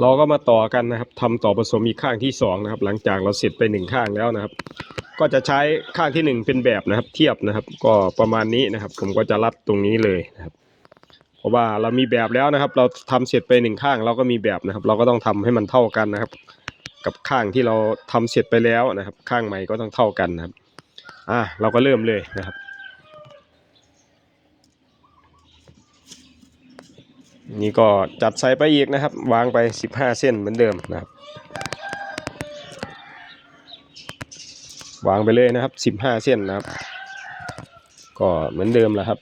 เราก็มาต่อกันนะครับทำต่อผสมอีกข้างที่สองนะครับหลังจากเราเสร็จไปหนึ่งข้างแล้วนะครับ ก็จะใช้ข้างที่หนึ่งเป็นแบบนะครับ เทียบนะครับ ก็ประมาณนี้นะครับ ผมก็จะรัดตรงนี้เลยนะครับ เพราะว่าเรามีแบบแล้วนะครับ เราทำเสร็จไปหนึ่งข้างเราก็มีแบบนะครับ เราก็ต้องทำให้มันเท่ากันนะครับ กับข้างที่เราทำเสร็จไปแล้วนะครับ ข้างใหม่ก็ต้องเท่ากันนะครับ อะเราก็เริ่มเลยนะครับ นี่ก็จัดใส่ไปอีกนะครับ วางไป 15 เส้นเหมือนเดิมนะครับ วางไปเลยนะครับ 15 เส้นนะครับ ก็เหมือนเดิมแหละครับ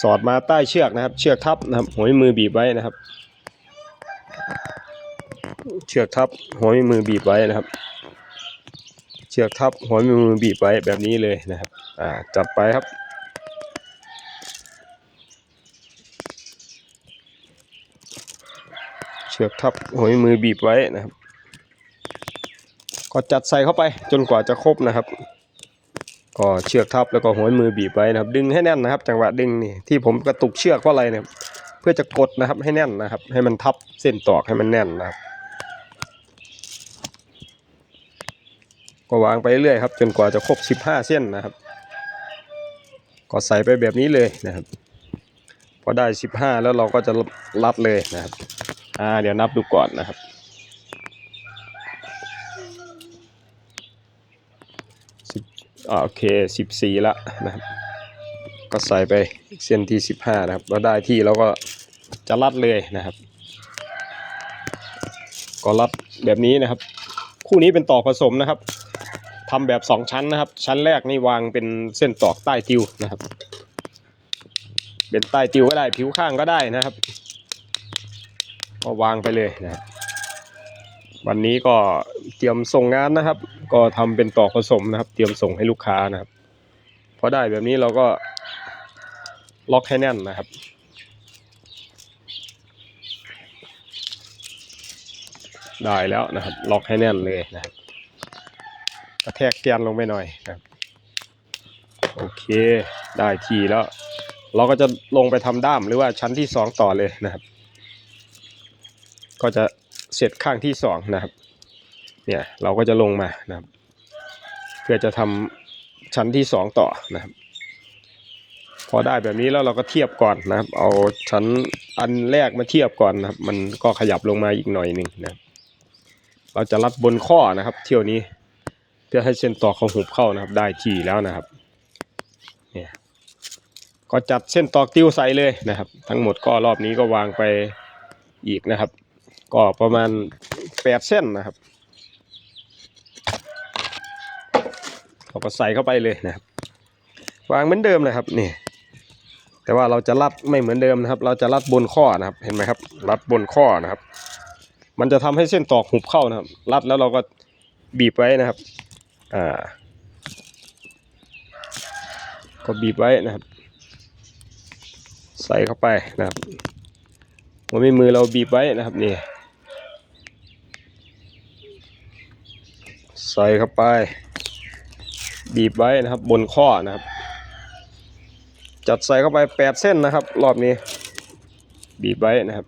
สอดมาใต้เชือกนะครับ เชือกทับนะครับหัวมือบีบไว้นะครับ เชือกทับหัวมือบีบไว้นะครับ เชือกทับหัวมือบีบไว้แบบนี้เลยนะครับอ่าจัดไปครับ เชือกทับหัวมือบีบไว้นะครับ ก็จัดใส่เข้าไปจนกว่าจะครบนะครับ ก็เชือกทับแล้วก็หัวมือบีบไว้นะครับ ดึงให้แน่นนะครับ จังหวะดึงนี่ที่ผมกระตุกเชือกเพราะอะไรเนี่ยเพื่อจะกดนะครับให้แน่นนะครับ ให้มันทับเส้นตอกให้มันแน่นนะครับ ก็วางไปเรื่อยครับ จนกว่าจะครบ 15 เส้นนะครับ ก็ใส่ไปแบบนี้เลยนะครับพอได้ 15 แล้วเราก็จะรัดเลยนะครับ อ่า เดี๋ยวนับดูก่อนนะครับ สิบอ่าโอเคสิบสี่ละนะครับ ก็ใส่ไปเส้นที่สิบห้านะครับเราได้ที่เราก็จะรัดเลยนะครับ ก็รัดแบบนี้นะครับ คู่นี้เป็นตอกผสมนะครับทำแบบสองชั้นนะครับ ชั้นแรกนี่วางเป็นเส้นตอกใต้ติวนะครับ เป็นใต้ติวก็ได้ผิวข้างก็ได้นะครับ ก็วางไปเลยนะครับวันนี้ก็เตรียมส่งงานนะครับ ก็ทำเป็นตอกผสมนะครับ เตรียมส่งให้ลูกค้านะครับพอได้แบบนี้เราก็ล็อกให้แน่นนะครับ ได้แล้วนะครับ ล็อกให้แน่นเลยนะครับกระแทกแกนลงไปหน่อยนะครับโอเคได้ทีแล้ว เราก็จะลงไปทำด้ามหรือว่าชั้นที่สองต่อเลยนะครับ ก็จะเสร็จข้างที่สองนะครับ เนี่ยเราก็จะลงมานะครับ เพื่อจะทำชั้นที่สองต่อนะครับ พอได้แบบนี้แล้วเราก็เทียบก่อนนะครับ เอาชั้นอันแรกมาเทียบก่อนนะครับ มันก็ขยับลงมาอีกหน่อยหนึ่งนะครับ เราจะรัดบนข้อนะครับ เที่ยวนี้เพื่อให้เส้นต่อเขาหุบเข้านะครับ ได้ที่แล้วนะครับเนี่ยก็จัดเส้นตอกติ้วใส่เลยนะครับ ทั้งหมดก็รอบนี้ก็วางไปอีกนะครับ ก็ประมาณแปดเส้นนะครับเราก็ใส่เข้าไปเลยนะครับ วางเหมือนเดิมเลยครับนี่ แต่ว่าเราจะรัดไม่เหมือนเดิมนะครับ เราจะรัดบนข้อนะครับ เห็นไหมครับ รัดบนข้อนะครับ มันจะทำให้เส้นตอกหุบเข้านะครับ รัดแล้วเราก็บีบไว้นะครับ อ่า ก็บีบไว้นะครับ ใส่เข้าไปนะครับหัวแม่มือเราบีบไว้นะครับนี่ ใส่เข้าไป บีบไว้นะครับบนข้อนะครับ จัดใส่เข้าไปแปดเส้นนะครับ รอบนี้ บีบไว้นะครับ